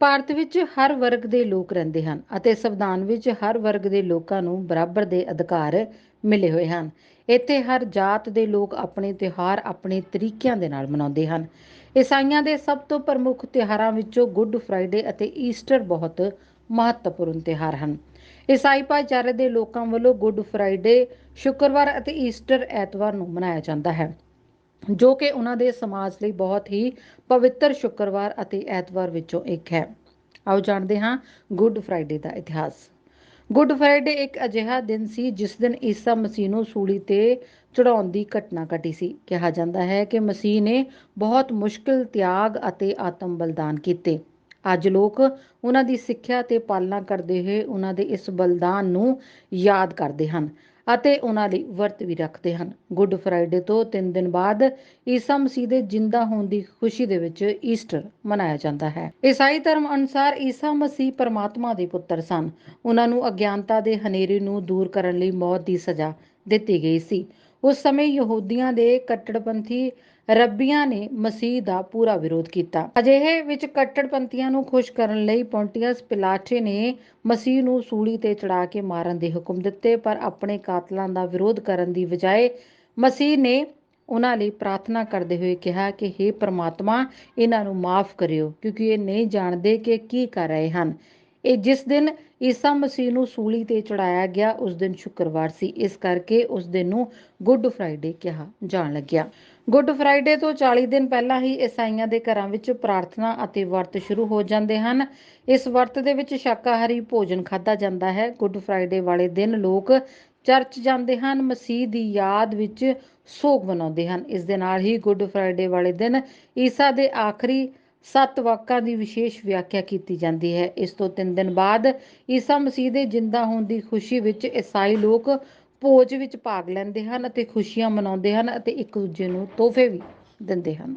ਭਾਰਤ ਵਿੱਚ ਹਰ ਵਰਗ ਦੇ ਲੋਕ ਰਹਿੰਦੇ ਹਨ ਅਤੇ ਸੰਵਿਧਾਨ ਵਿੱਚ ਹਰ ਵਰਗ ਦੇ ਲੋਕਾਂ ਨੂੰ ਬਰਾਬਰ ਦੇ ਅਧਿਕਾਰ ਮਿਲੇ ਹੋਏ ਹਨ। ਇੱਥੇ ਹਰ ਜਾਤ ਦੇ ਲੋਕ ਆਪਣੇ ਤਿਉਹਾਰ ਆਪਣੇ ਤਰੀਕਿਆਂ ਦੇ ਨਾਲ ਮਨਾਉਂਦੇ ਹਨ। ਈਸਾਈਆਂ ਦੇ ਸਭ ਤੋਂ ਪ੍ਰਮੁੱਖ ਤਿਉਹਾਰਾਂ ਵਿੱਚੋਂ ਗੁੱਡ ਫਰਾਈਡੇ ਅਤੇ ਈਸਟਰ ਬਹੁਤ ਮਹੱਤਵਪੂਰਨ ਤਿਉਹਾਰ ਹਨ। ਈਸਾਈ ਭਾਈਚਾਰੇ ਦੇ ਲੋਕਾਂ ਵੱਲੋਂ ਗੁੱਡ ਫਰਾਈਡੇ, ਸ਼ੁੱਕਰਵਾਰ ਅਤੇ ਈਸਟਰ ਐਤਵਾਰ ਨੂੰ ਮਨਾਇਆ ਜਾਂਦਾ ਹੈ। ਜੋ ਕਿ ਉਹਨਾਂ ਦੇ ਸਮਾਜ ਲਈ ਬਹੁਤ ਹੀ ਪਵਿੱਤਰ ਸ਼ੁੱਕਰਵਾਰ ਅਤੇ ਐਤਵਾਰ ਵਿੱਚੋਂ ਇੱਕ ਹੈ। ਆਓ ਜਾਣਦੇ ਹਾਂ ਗੁੱਡ ਫਰਾਈਡੇ ਦਾ ਇਤਿਹਾਸ। ਗੁੱਡ ਫਰਾਈਡੇ ਇੱਕ ਅਜਿਹਾ ਦਿਨ ਸੀ ਜਿਸ ਦਿਨ ਈਸਾ ਮਸੀਹ ਨੂੰ ਸੂਲੀ ਤੇ ਚੜਾਉਣ ਦੀ ਘਟਨਾ ਘਟੀ ਸੀ। ਕਿਹਾ ਜਾਂਦਾ ਹੈ ਕਿ ਮਸੀਹ ਨੇ ਬਹੁਤ ਮੁਸ਼ਕਿਲ, ਤਿਆਗ ਅਤੇ ਆਤਮ ਬਲਿਦਾਨ ਕੀਤੇ। ਅੱਜ ਲੋਕ ਉਹਨਾਂ ਦੀ ਸਿੱਖਿਆ ਤੇ ਪਾਲਣਾ ਕਰਦੇ ਹੋਏ ਉਹਨਾਂ ਦੇ ਇਸ ਬਲਿਦਾਨ ਨੂੰ ਯਾਦ ਕਰਦੇ ਹਨ। ਅਤੇ ਉਹਨਾਂ ਲਈ ਵਰਤ ਵੀ ਰੱਖਦੇ ਹਨ। ਗੁੱਡ ਫਰਾਈਡੇ ਤੋਂ 3 ਦਿਨ ਬਾਅਦ ਈਸਾ ਮਸੀਹ ਦੇ ਜਿੰਦਾ ਹੋਣ ਦੀ ਖੁਸ਼ੀ ਦੇ ਵਿੱਚ ਈਸਟਰ ਮਨਾਇਆ ਜਾਂਦਾ ਹੈ। ਈਸਾਈ ਧਰਮ ਅਨੁਸਾਰ ਈਸਾ ਮਸੀਹ ਪਰਮਾਤਮਾ ਦੇ ਪੁੱਤਰ ਸਨ। ਉਹਨਾਂ ਨੂੰ ਅਗਿਆਨਤਾ ਦੇ ਹਨੇਰੇ ਨੂੰ ਦੂਰ ਕਰਨ ਲਈ ਮੌਤ ਦੀ ਸਜ਼ਾ ਦਿੱਤੀ ਗਈ ਸੀ। ਉਸ ਸਮੇਂ ਯਹੂਦੀਆਂ ਦੇ ਕੱਟੜਪੰਥੀ ਰੱਬੀਆਂ ਨੇ ਮਸੀਹ ਦਾ ਪੂਰਾ ਵਿਰੋਧ ਕੀਤਾ। ਅਜਿਹੇ ਵਿੱਚ ਕੱਟੜਪੰਥੀਆਂ ਨੂੰ ਖੁਸ਼ ਕਰਨ ਲਈ ਪੌਂਟੀਅਸ ਪਿਲਾਟੇ ਨੇ ਮਸੀਹ ਨੂੰ ਸੂਲੀ ਤੇ ਚੜਾ ਕੇ ਮਾਰਨ ਦੇ ਹੁਕਮ ਦਿੱਤੇ, ਪਰ ਆਪਣੇ ਕਾਤਲਾਂ ਦਾ ਵਿਰੋਧ ਕਰਨ ਦੀ ਬਜਾਏ ਮਸੀਹ ਨੇ ਉਹਨਾਂ ਲਈ ਪ੍ਰਾਰਥਨਾ ਕਰਦੇ ਹੋਏ ਕਿਹਾ ਕਿ हे ਪ੍ਰਮਾਤਮਾ, ਇਹਨਾਂ ਨੂੰ ਮਾਫ ਕਰਿਓ, ਕਿਉਂਕਿ ਇਹ ਨਹੀਂ ਜਾਣਦੇ ਕਿ ਕੀ ਕਰ ਰਹੇ ਹਨ। ਇਹ ਜਿਸ ਦਿਨ ਈਸਾ ਮਸੀਹ ਨੂੰ ਸੂਲੀ ਤੇ ਚੜਾਇਆ ਗਿਆ, ਉਸ ਦਿਨ ਸ਼ੁੱਕਰਵਾਰ ਸੀ। ਇਸ ਕਰਕੇ ਉਸ ਦਿਨ ਨੂੰ ਗੁੱਡ ਫਰਾਈਡੇ ਕਿਹਾ ਜਾਣ ਲੱਗਿਆ। ਗੁੱਡ ਫਰਾਈਡੇ ਤੋਂ 40 ਦਿਨ ਪਹਿਲਾਂ ਹੀ ਈਸਾਈਆਂ ਦੇ ਘਰਾਂ ਵਿੱਚ ਪ੍ਰਾਰਥਨਾ ਅਤੇ ਵਰਤ ਸ਼ੁਰੂ ਹੋ ਜਾਂਦੇ ਹਨ। ਇਸ ਵਰਤ ਦੇ ਵਿੱਚ ਸ਼ਾਕਾਹਾਰੀ ਭੋਜਨ ਖਾਧਾ ਜਾਂਦਾ ਹੈ। ਗੁੱਡ ਫਰਾਈਡੇ ਵਾਲੇ ਦਿਨ ਲੋਕ ਚਰਚ ਜਾਂਦੇ ਹਨ। ਮਸੀਹ ਦੀ ਯਾਦ ਵਿੱਚ ਸੋਗ ਮਨਾਉਂਦੇ ਹਨ। ਇਸ ਦੇ ਨਾਲ ਹੀ ਗੁੱਡ ਫਰਾਈਡੇ ਵਾਲੇ ਦਿਨ ਈਸਾ ਦੇ ਆਖਰੀ ਸੱਤ ਵਾਕਾਂ ਦੀ ਵਿਸ਼ੇਸ਼ ਵਿਆਖਿਆ ਕੀਤੀ ਜਾਂਦੀ ਹੈ। ਇਸ ਤੋਂ 3 ਦਿਨ ਬਾਅਦ ਈਸਾ ਮਸੀਹ ਦੇ ਜਿੰਦਾ ਹੋਣ ਦੀ ਖੁਸ਼ੀ ਵਿੱਚ ਈਸਾਈ ਲੋਕ ਭੋਜ ਵਿੱਚ ਭਾਗ ਲੈਂਦੇ ਹਨ ਅਤੇ ਖੁਸ਼ੀਆਂ ਮਨਾਉਂਦੇ ਹਨ ਅਤੇ ਇੱਕ ਦੂਜੇ ਨੂੰ ਤੋਹਫੇ ਵੀ ਦਿੰਦੇ ਹਨ।